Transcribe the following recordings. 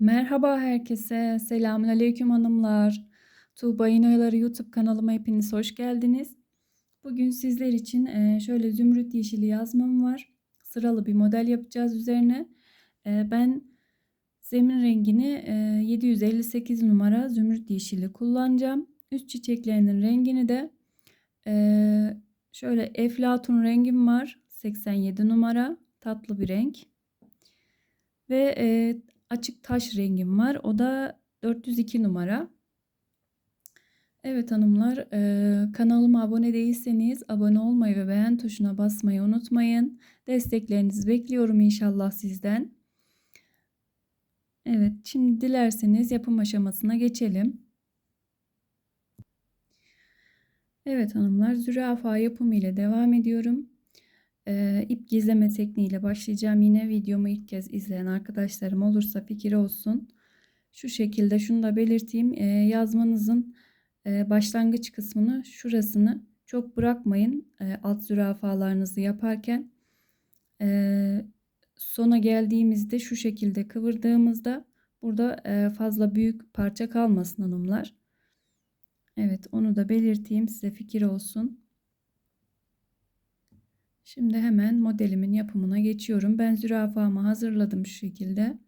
Merhaba herkese. Selamünaleyküm hanımlar. Tuğba İnoyaları YouTube kanalıma hepiniz hoş geldiniz. Bugün sizler için e, şöyle zümrüt yeşili yazmam var. Sıralı bir model yapacağız üzerine. E, Ben zemin rengini e, 758 numara zümrüt yeşili kullanacağım. Üst çiçeklerinin rengini de e, şöyle eflatun rengim var. 87 numara tatlı bir renk. Ve e, açık taş rengim var. O da 402 numara. Evet hanımlar e, kanalıma abone değilseniz abone olmayı ve beğen tuşuna basmayı unutmayın. Desteklerinizi bekliyorum inşallah sizden. Evet şimdi dilerseniz yapım aşamasına geçelim. Evet hanımlar zürafa yapımı ile devam ediyorum. Ee, ip gizleme tekniğiyle başlayacağım. Yine videomu ilk kez izleyen arkadaşlarım olursa fikir olsun. Şu şekilde şunu da belirteyim. Ee, yazmanızın e, başlangıç kısmını şurasını çok bırakmayın. E, alt zürafalarınızı yaparken. E, sona geldiğimizde şu şekilde kıvırdığımızda burada e, fazla büyük parça kalmasın hanımlar. Evet onu da belirteyim size fikir olsun. Şimdi hemen modelimin yapımına geçiyorum. Ben zürafamı hazırladım şu şekilde.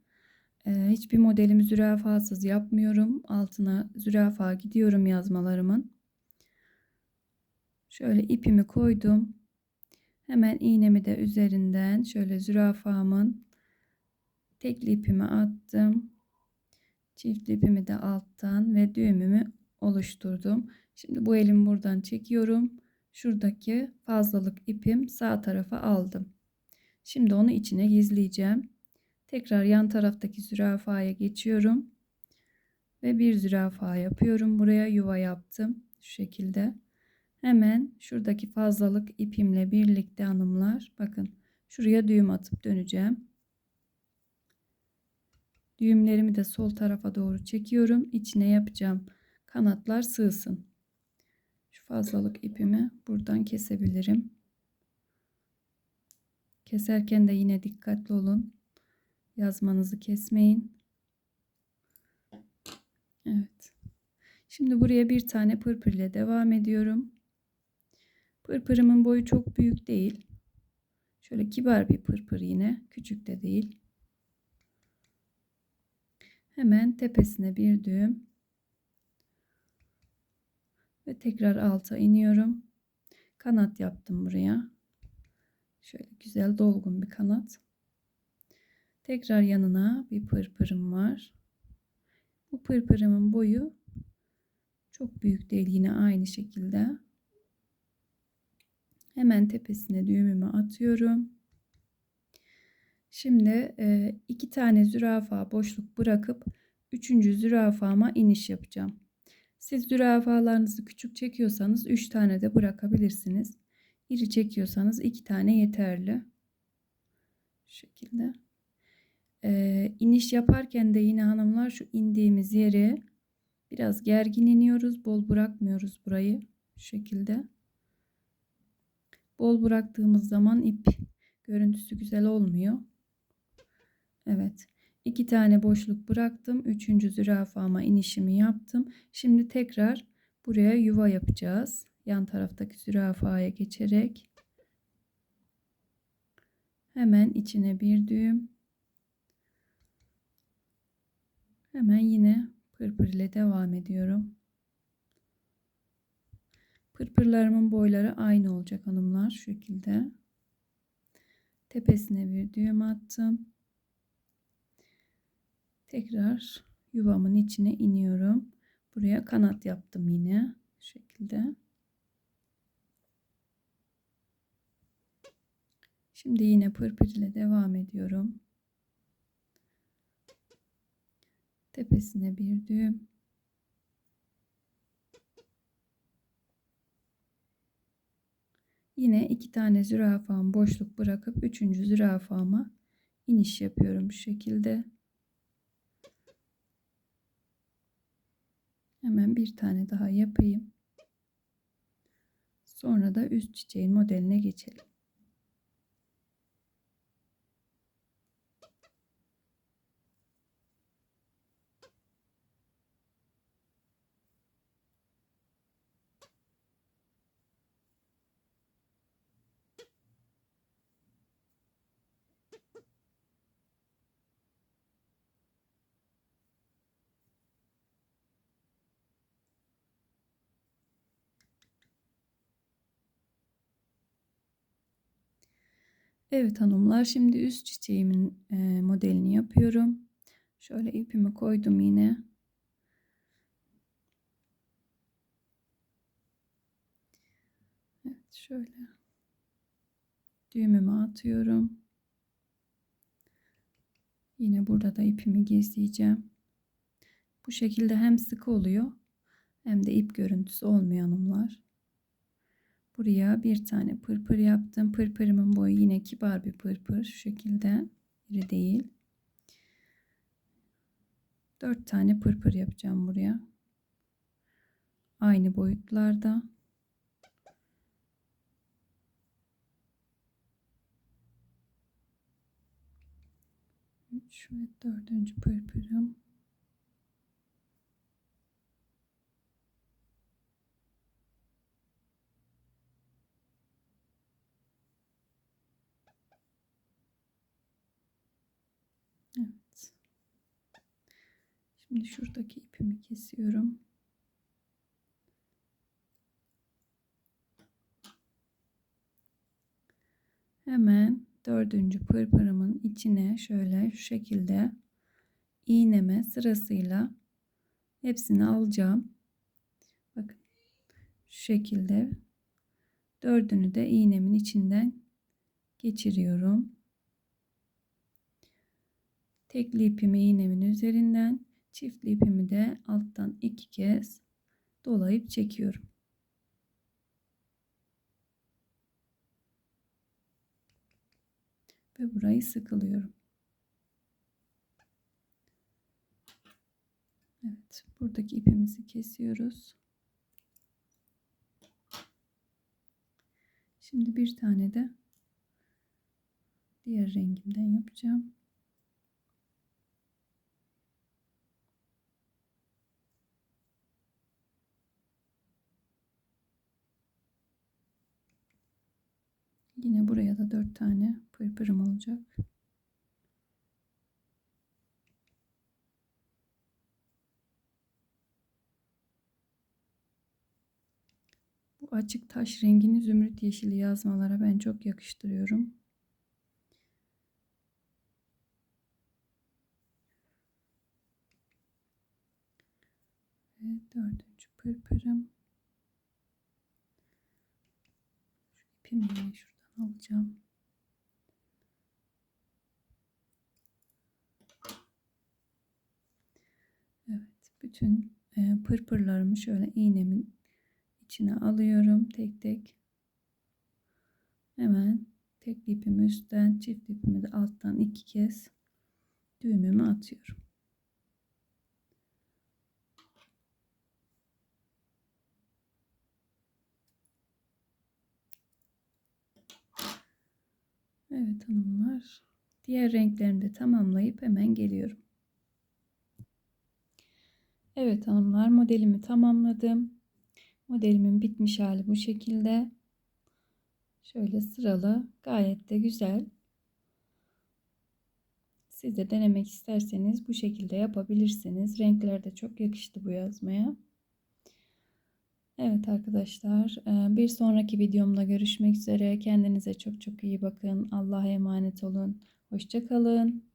Ee, hiçbir modelimi zürafasız yapmıyorum. Altına zürafa gidiyorum yazmalarımın. Şöyle ipimi koydum. Hemen iğnemi de üzerinden şöyle zürafamın tekli ipimi attım. Çift ipimi de alttan ve düğümümü oluşturdum. Şimdi bu elimi buradan çekiyorum şuradaki fazlalık ipim sağ tarafa aldım. Şimdi onu içine gizleyeceğim. Tekrar yan taraftaki zürafaya geçiyorum. Ve bir zürafa yapıyorum. Buraya yuva yaptım. Şu şekilde. Hemen şuradaki fazlalık ipimle birlikte hanımlar. Bakın şuraya düğüm atıp döneceğim. Düğümlerimi de sol tarafa doğru çekiyorum. İçine yapacağım kanatlar sığsın fazlalık ipimi buradan kesebilirim. Keserken de yine dikkatli olun. Yazmanızı kesmeyin. Evet. Şimdi buraya bir tane pırpır ile devam ediyorum. Pırpırımın boyu çok büyük değil. Şöyle kibar bir pırpır yine. Küçük de değil. Hemen tepesine bir düğüm ve tekrar alta iniyorum. Kanat yaptım buraya. Şöyle güzel dolgun bir kanat. Tekrar yanına bir pırpırım var. Bu pırpırımın boyu çok büyük değil yine aynı şekilde. Hemen tepesine düğümümü atıyorum. Şimdi e, iki tane zürafa boşluk bırakıp üçüncü zürafama iniş yapacağım. Siz zürafalarınızı küçük çekiyorsanız 3 tane de bırakabilirsiniz. İri çekiyorsanız 2 tane yeterli. Şu şekilde. Ee, iniş yaparken de yine hanımlar şu indiğimiz yere biraz gergin iniyoruz. Bol bırakmıyoruz burayı. Şu şekilde. Bol bıraktığımız zaman ip görüntüsü güzel olmuyor. Evet. 2 tane boşluk bıraktım. Üçüncü zürafama inişimi yaptım. Şimdi tekrar buraya yuva yapacağız. Yan taraftaki zürafaya geçerek hemen içine bir düğüm. Hemen yine pırpır ile devam ediyorum. Pırpırlarımın boyları aynı olacak hanımlar şu şekilde. Tepesine bir düğüm attım. Tekrar yuvamın içine iniyorum. Buraya kanat yaptım yine. Şu şekilde. Şimdi yine pırpır ile devam ediyorum. Tepesine bir düğüm. Yine iki tane zürafam boşluk bırakıp üçüncü zürafama iniş yapıyorum bu şekilde. Hemen bir tane daha yapayım. Sonra da üst çiçeğin modeline geçelim. Evet hanımlar şimdi üst çiçeğimin e, modelini yapıyorum. Şöyle ipimi koydum yine. Evet şöyle düğümümü atıyorum. Yine burada da ipimi gizleyeceğim. Bu şekilde hem sık oluyor hem de ip görüntüsü olmuyor hanımlar. Buraya bir tane pırpır yaptım. Pırpırımın boyu yine kibar bir pırpır. Şu şekilde iri değil. Dört tane pırpır yapacağım buraya. Aynı boyutlarda. Üç ve dördüncü pırpırım. Evet. Şimdi şuradaki ipimi kesiyorum. Hemen dördüncü pırpırımın içine şöyle şu şekilde iğneme sırasıyla hepsini alacağım. Bakın şu şekilde dördünü de iğnemin içinden geçiriyorum. Tekli ipimi iğnemin üzerinden, çiftli ipimi de alttan iki kez dolayıp çekiyorum. Ve burayı sıkılıyorum. Evet, buradaki ipimizi kesiyoruz. Şimdi bir tane de diğer rengimden yapacağım. Yine buraya da dört tane pırpırım olacak. Bu açık taş rengini zümrüt yeşili yazmalara ben çok yakıştırıyorum. Ve dördüncü pırpırım. ipimi şuradan alacağım. Evet, bütün e, pırpırlarımı şöyle iğnemin içine alıyorum tek tek. Hemen tek ipimi üstten, çift ipimi de alttan iki kez düğümümü atıyorum. Evet hanımlar. Diğer renklerini de tamamlayıp hemen geliyorum. Evet hanımlar modelimi tamamladım. Modelimin bitmiş hali bu şekilde. Şöyle sıralı gayet de güzel. Siz de denemek isterseniz bu şekilde yapabilirsiniz. Renkler de çok yakıştı bu yazmaya. Evet arkadaşlar bir sonraki videomda görüşmek üzere. Kendinize çok çok iyi bakın. Allah'a emanet olun. Hoşçakalın.